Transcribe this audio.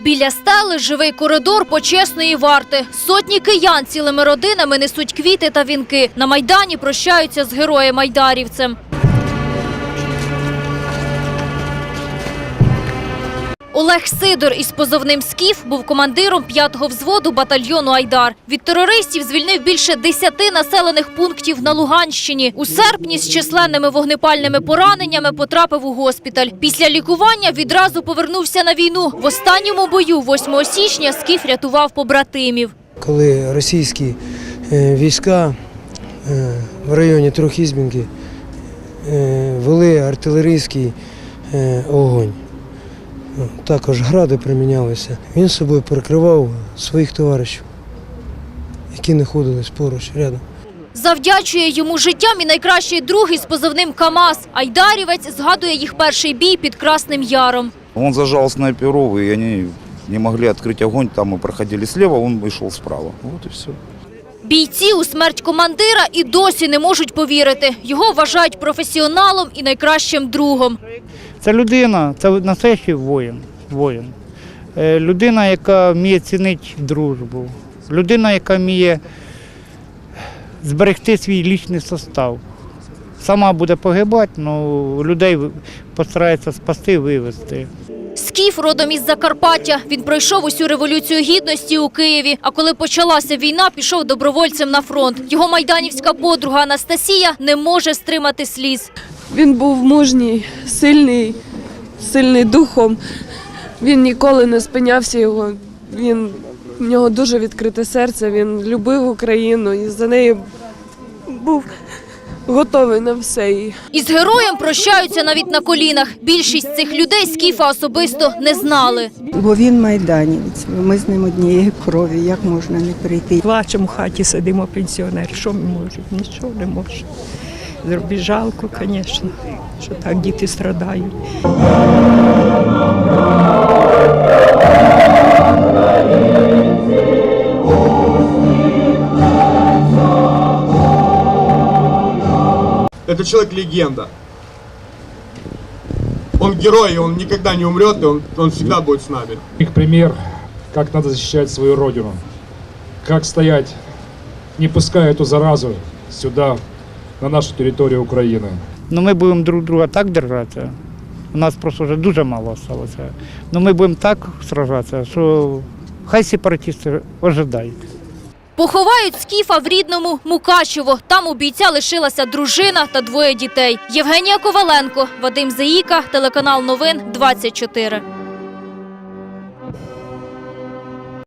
Біля стели живий коридор почесної варти. Сотні киян цілими родинами несуть квіти та вінки. На майдані прощаються з героєм айдарівцем. Олег Сидор із позовним «Скіф» був командиром 5-го взводу батальйону «Айдар». Від терористів звільнив більше 10 населених пунктів на Луганщині. У серпні з численними вогнепальними пораненнями потрапив у госпіталь. Після лікування відразу повернувся на війну. В останньому бою 8 січня «Скіф» рятував побратимів. коли російські е, війська е, в районі Трохізбінки е, вели артилерійський огонь Ну, Також гради примінялися. Він собою прикривав своїх товаришів, які знаходились поруч рядом. Завдячує йому життям і найкращий друг із позивним «КамАЗ». Айдарівець згадує їх перший бій під Красним Яром. Он зажал снайперов, и они не могли открыть огонь. Там мы проходили слева, он вышел справа. Вот и все. Бійці у смерть командира і досі не можуть повірити. Його вважають професіоналом і найкращим другом. Це людина, це настоящий воїн. воїн. Е, Людина, яка вміє цінити дружбу, людина, яка вміє зберегти свій лічний состав. Сама буде погибати, але людей постарається спасти, вивезти. Скіф родом із Закарпаття. Він пройшов усю революцію гідності у Києві. А коли почалася війна, пішов добровольцем на фронт. Його майданівська подруга Анастасія не може стримати сліз. Він був мужній, сильний, сильний духом. Він ніколи не спинявся його. Він в нього дуже відкрите серце. Він любив Україну і за нею був готовий на все. Із героєм прощаються навіть на колінах. Більшість цих людей Скіфа особисто не знали. Бо він майданівець. Ми з ним однієї крові. Як можна не прийти? Плачемо в хаті, сидимо пенсіонери. Що ми можемо? Нічого не можемо. Зробі жалко, звісно, що так діти страдають. Это человек-легенда. Он герой, и он никогда не умрет, и он, он всегда будет с нами. Их пример, как надо защищать свою родину, как стоять, не пуская эту заразу сюда, на нашу территорию Украины. Ну, ми будемо друг друга так держатися. У нас просто вже дуже мало залишилося. Ну, ми будемо так сражатися, що хай сепаратисти ожидають. Поховають Скіфа в рідному Мукачево. Там у бійця лишилася дружина та двоє дітей. Євгенія Коваленко, Вадим Заїка, телеканал Новин 24.